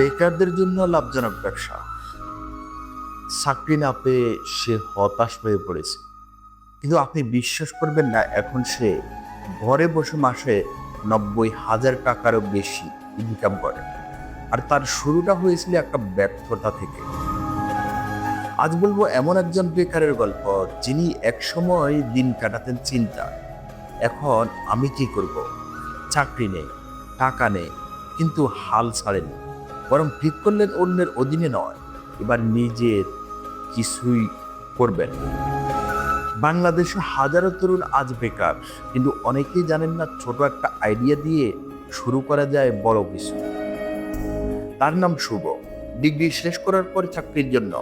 বেকারদের জন্য লাভজনক ব্যবসা। চাকরি না পেয়ে সে হতাশ হয়ে পড়েছে। কিন্তু আপনি বিশ্বাস করবেন না, এখন সে ঘরে বসে মাসে নব্বই হাজার টাকারও বেশি ইনকাম করে। আর তার শুরুটা হয়েছিল একটা ব্যর্থতা থেকে। আজ বলব এমন একজন বেকারের গল্প, যিনি একসময় দিন কাটাতেন চিন্তা। এখন আমি কি করব? চাকরি নেই, টাকা নেই, কিন্তু হাল ছাড়েনি। বরং ঠিক করলেন অন্যের অধীনে নয়। এবার নিজের কিছুই করবেন। বাংলাদেশে হাজারো তরুণ আজ বেকার, কিন্তু অনেকেই জানেন না, ছোট একটা আইডিয়া দিয়ে শুরু করা যায় বড় কিছু। তার নাম শুভ। ডিগ্রি শেষ করার পর চাকরির জন্য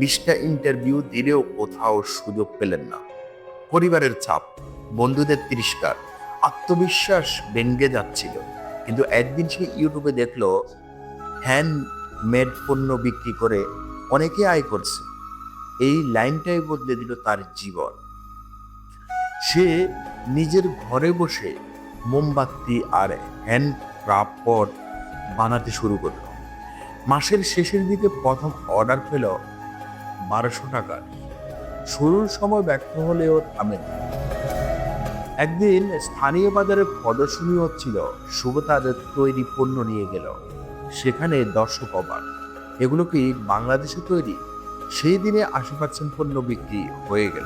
বিশটা ইন্টারভিউ দিলেও কোথাও সুযোগ পেলেন না। পরিবারের চাপ, বন্ধুদের তিরস্কার, আত্মবিশ্বাস ভেঙ্গে যাচ্ছিল। কিন্তু একদিন সে ইউটিউবে দেখল হ্যান্ড মেড পণ্য বিক্রি করে অনেকে আয় করছে। এই লাইনটাই বদলে দিল তার জীবন। সে নিজের ঘরে বসে মোমবাতি আর হ্যান্ড ক্রাফট বানাতে শুরু করল। মাসের শেষের দিকে প্রথম অর্ডার পেল বারোশো টাকার। শুরুর সময় ব্যর্থ হলেও থামেন একদিন স্থানীয় বাজারে প্রদর্শনী হচ্ছিল শুভ তাদের তৈরি পণ্য নিয়ে গেল। সেখানে দর্শক অবাক এগুলো কি বাংলাদেশে তৈরি? সেই দিনে আশি পার্সেন্ট পণ্য বিক্রি হয়ে গেল।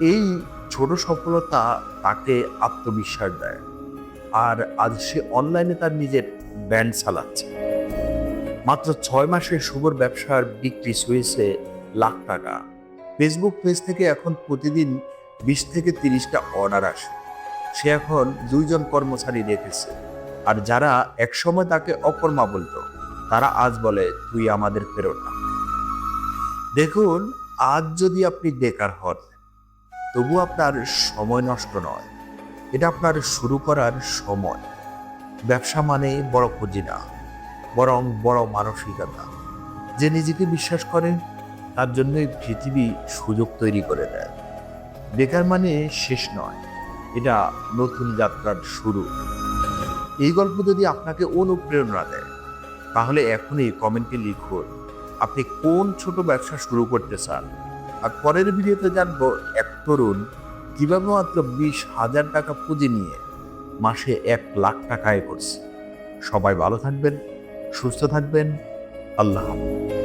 এই ছোট সফলতা তাকে আত্মবিশ্বাস দেয়। আর আজ সে অনলাইনে তার নিজের ব্যান্ড চালাচ্ছে। মাত্র ছয় মাসে শুভর ব্যবসার বিক্রি হয়েছে লাখ টাকা। ফেসবুক পেজ থেকে এখন প্রতিদিন বিশ থেকে তিরিশটা অর্ডার আসে। সে এখন দুইজন কর্মচারী রেখেছে। আর যারা একসময় তাকে অকর্মা বলতো, তারা আজ বলে, তুই আমাদের প্রেরণা দেখুন, আজ যদি আপনি বেকার হন, তবু আপনার সময় নষ্ট নয়। এটা আপনার শুরু করার সময়। ব্যবসা মানে বড় পুঁজি না বরং বড় মানসিকতা। যে নিজেকে বিশ্বাস করে, তার জন্যই পৃথিবী সুযোগ তৈরি করে দেয়। বেকার মানে শেষ নয়, এটা নতুন যাত্রার শুরু। এই গল্প যদি আপনাকে অনুপ্রেরণা দেয়, তাহলে এখনই কমেন্টে লিখুন, আপনি কোন ছোট ব্যবসা শুরু করতে চান? আর পরের ভিডিওতে জানব এক তরুণ কীভাবে মাত্র বিশ হাজার টাকা পুঁজি নিয়ে মাসে এক লাখ টাকা আয় করছে। সবাই ভালো থাকবেন, সুস্থ থাকবেন, আল্লাহ হাফেজ।